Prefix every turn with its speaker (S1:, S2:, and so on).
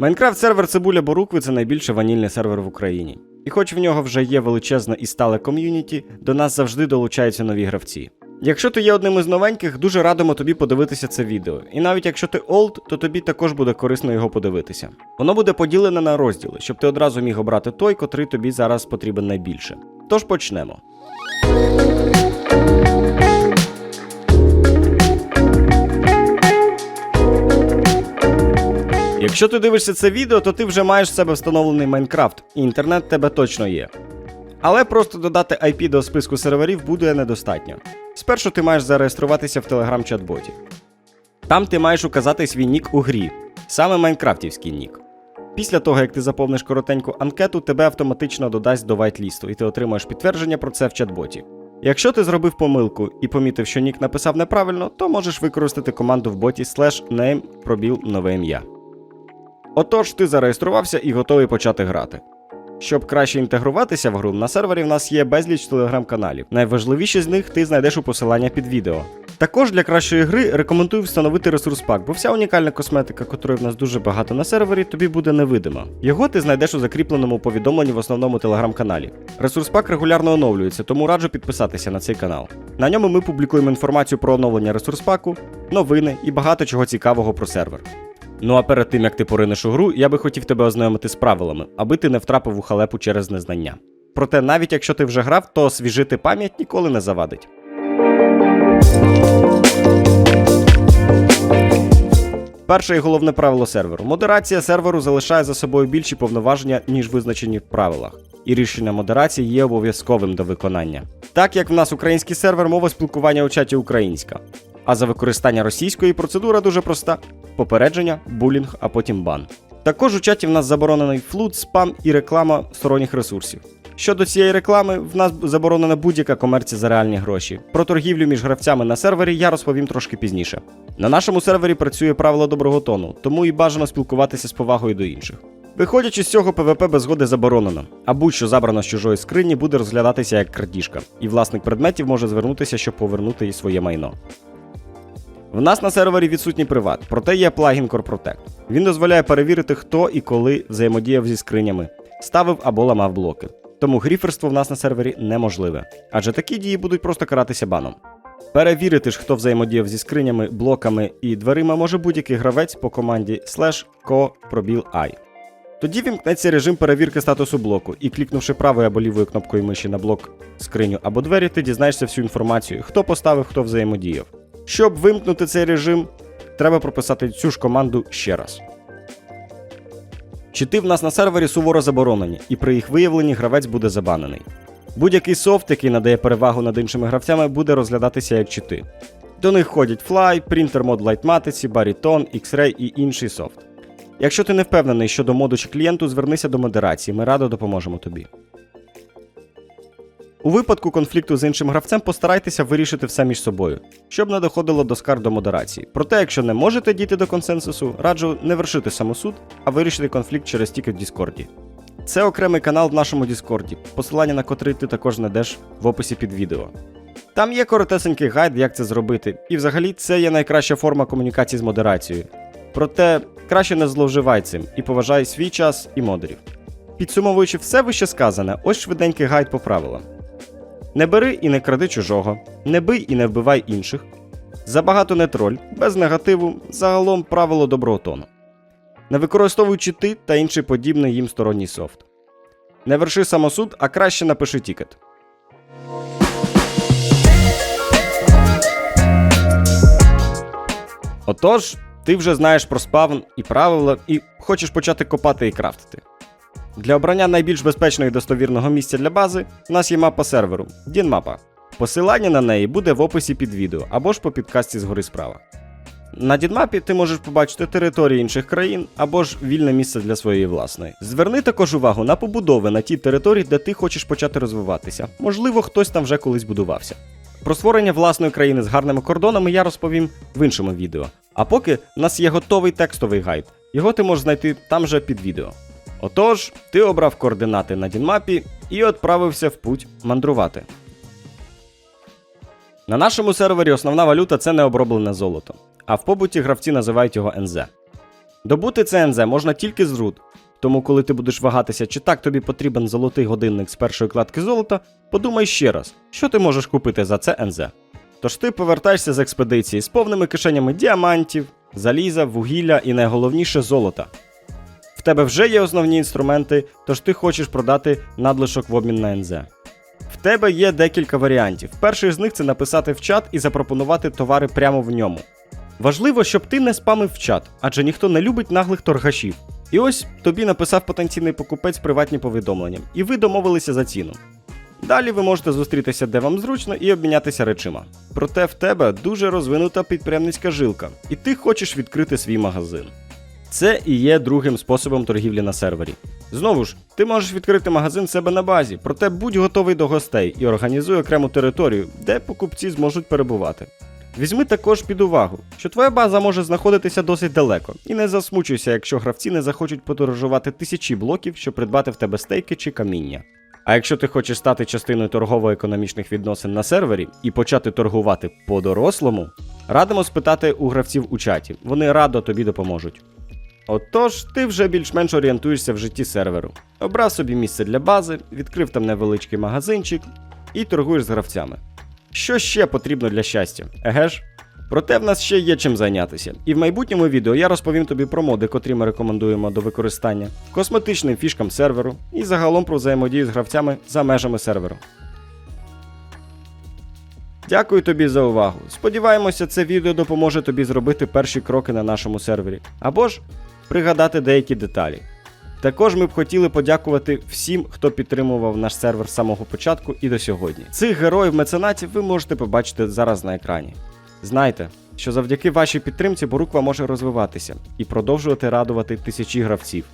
S1: Майнкрафт сервер Цибуля Борукви це найбільший ванільний сервер в Україні. І хоч в нього вже є величезне і стале ком'юніті, до нас завжди долучаються нові гравці. Якщо ти є одним із новеньких, дуже радимо тобі подивитися це відео. І навіть якщо ти олд, то тобі також буде корисно його подивитися. Воно буде поділене на розділи, щоб ти одразу міг обрати той, котрий тобі зараз потрібен найбільше. Тож почнемо. Якщо ти дивишся це відео, то ти вже маєш в себе встановлений Майнкрафт, і інтернет тебе точно є. Але просто додати IP до списку серверів буде недостатньо. Спершу ти маєш зареєструватися в Telegram-чат-боті. Там ти маєш указати свій нік у грі, саме майнкрафтівський нік. Після того, як ти заповниш коротеньку анкету, тебе автоматично додасть до вайт-лісту, і ти отримаєш підтвердження про це в чат-боті. Якщо ти зробив помилку і помітив, що нік написав неправильно, то можеш використати команду в боті slash name пробіл нове ім'я. Отож, ти зареєструвався і готовий почати грати. Щоб краще інтегруватися в гру, на сервері в нас є безліч телеграм-каналів. Найважливіші з них ти знайдеш у посилання під відео. Також для кращої гри рекомендую встановити ресурс пак, бо вся унікальна косметика, котрої в нас дуже багато на сервері, тобі буде невидима. Його ти знайдеш у закріпленому повідомленні в основному телеграм-каналі. Ресурс пак регулярно оновлюється, тому раджу підписатися на цей канал. На ньому ми публікуємо інформацію про оновлення ресурс паку, новини і багато чого цікавого про сервер. Ну а перед тим як ти поринеш у гру, я би хотів тебе ознайомити з правилами, аби ти не втрапив у халепу через незнання. Проте, навіть якщо ти вже грав, то освіжити пам'ять ніколи не завадить. Перше і головне правило серверу. Модерація серверу залишає за собою більші повноваження, ніж визначені в правилах. І рішення модерації є обов'язковим до виконання. Так як в нас український сервер, мова спілкування у чаті українська. А за використання російської процедура дуже проста: попередження, булінг, а потім бан. Також у чаті в нас заборонений флут, спам і реклама сторонніх ресурсів. Щодо цієї реклами, в нас заборонена будь-яка комерція за реальні гроші. Про торгівлю між гравцями на сервері я розповім трошки пізніше. На нашому сервері працює правило доброго тону, тому і бажано спілкуватися з повагою до інших. Виходячи з цього, ПВП без згоди заборонено, а будь-що забрано з чужої скрині буде розглядатися як крадіжка, і власник предметів може звернутися, щоб повернути їй своє майно. В нас на сервері відсутній приват, проте є плагін Core Protect. Він дозволяє перевірити, хто і коли взаємодіяв зі скринями, ставив або ламав блоки. Тому гріферство в нас на сервері неможливе, адже такі дії будуть просто каратися баном. Перевірити ж, хто взаємодіяв зі скринями, блоками і дверима може будь-який гравець по команді slash co пробіл i. Тоді вімкнеться режим перевірки статусу блоку, і клікнувши правою або лівою кнопкою миші на блок, скриню або двері, ти дізнаєшся всю інформацію, хто поставив, хто взаємодіяв. Щоб вимкнути цей режим, треба прописати цю ж команду ще раз. Чити в нас на сервері суворо заборонені, і при їх виявленні гравець буде забанений. Будь-який софт, який надає перевагу над іншими гравцями, буде розглядатися як чити. До них входять Fly, Printer Mod Light Matic, Bariton, X-Ray і інший софт. Якщо ти не впевнений щодо моду чи клієнту, звернися до модерації, ми радо допоможемо тобі. У випадку конфлікту з іншим гравцем постарайтеся вирішити все між собою, щоб не доходило до скарг до модерації. Проте, якщо не можете дійти до консенсусу, раджу не вершити самосуд, а вирішити конфлікт через тільки в Діскорді. Це окремий канал в нашому Діскорді, посилання на котрий ти також знайдеш в описі під відео. Там є коротесенький гайд, як це зробити, і взагалі це є найкраща форма комунікації з модерацією. Проте краще не зловживай цим і поважай свій час і модерів. Підсумовуючи все вище сказане, ось швиденький гайд по правилам. Не бери і не кради чужого, не бий і не вбивай інших. Забагато не троль, без негативу, загалом правило доброго тону. Не використовуй чити та інший подібний їм сторонній софт. Не верши самосуд, а краще напиши тікет. Отож, ти вже знаєш про спавн і правила, і хочеш почати копати і крафтити. Для обрання найбільш безпечного і достовірного місця для бази у нас є мапа серверу DINMAPA. Посилання на неї буде в описі під відео або ж по підкасті згори справа. На DINMAP ти можеш побачити території інших країн або ж вільне місце для своєї власної. Зверни також увагу на побудови на тій території, де ти хочеш почати розвиватися. Можливо, хтось там вже колись будувався. Про створення власної країни з гарними кордонами я розповім в іншому відео. А поки в нас є готовий текстовий гайд. Його ти можеш знайти там же під відео. Отож, ти обрав координати на Дінмапі і відправився в путь мандрувати. На нашому сервері основна валюта це необроблене золото, а в побуті гравці називають його НЗ. Добути ЦНЗ можна тільки з руд. Тому, коли ти будеш вагатися, чи так тобі потрібен золотий годинник з першої кладки золота, подумай ще раз, що ти можеш купити за ЦНЗ. Тож ти повертаєшся з експедиції з повними кишенями діамантів, заліза, вугілля і найголовніше золота. В тебе вже є основні інструменти, тож ти хочеш продати надлишок в обмін на НЗ. В тебе є декілька варіантів. Перший з них це написати в чат і запропонувати товари прямо в ньому. Важливо, щоб ти не спамив в чат, адже ніхто не любить наглих торгашів. І ось тобі написав потенційний покупець приватні повідомлення, і ви домовилися за ціну. Далі ви можете зустрітися де вам зручно і обмінятися речима. Проте в тебе дуже розвинута підприємницька жилка, і ти хочеш відкрити свій магазин. Це і є другим способом торгівлі на сервері. Знову ж, ти можеш відкрити магазин себе на базі, проте будь готовий до гостей і організуй окрему територію, де покупці зможуть перебувати. Візьми також під увагу, що твоя база може знаходитися досить далеко, і не засмучуйся, якщо гравці не захочуть подорожувати тисячі блоків, щоб придбати в тебе стейки чи каміння. А якщо ти хочеш стати частиною торгово-економічних відносин на сервері і почати торгувати по-дорослому, радимо спитати у гравців у чаті, вони радо тобі допоможуть. Отож, ти вже більш-менш орієнтуєшся в житті серверу. Обрав собі місце для бази, відкрив там невеличкий магазинчик і торгуєш з гравцями. Що ще потрібно для щастя? Еге ж? Проте в нас ще є чим зайнятися. І в майбутньому відео я розповім тобі про моди, котрі ми рекомендуємо до використання, косметичним фішкам серверу і загалом про взаємодію з гравцями за межами серверу. Дякую тобі за увагу. Сподіваємося, це відео допоможе тобі зробити перші кроки на нашому сервері, або ж пригадати деякі деталі. Також ми б хотіли подякувати всім, хто підтримував наш сервер з самого початку і до сьогодні. Цих героїв меценатів ви можете побачити зараз на екрані. Знайте, що завдяки вашій підтримці Боруква може розвиватися і продовжувати радувати тисячі гравців.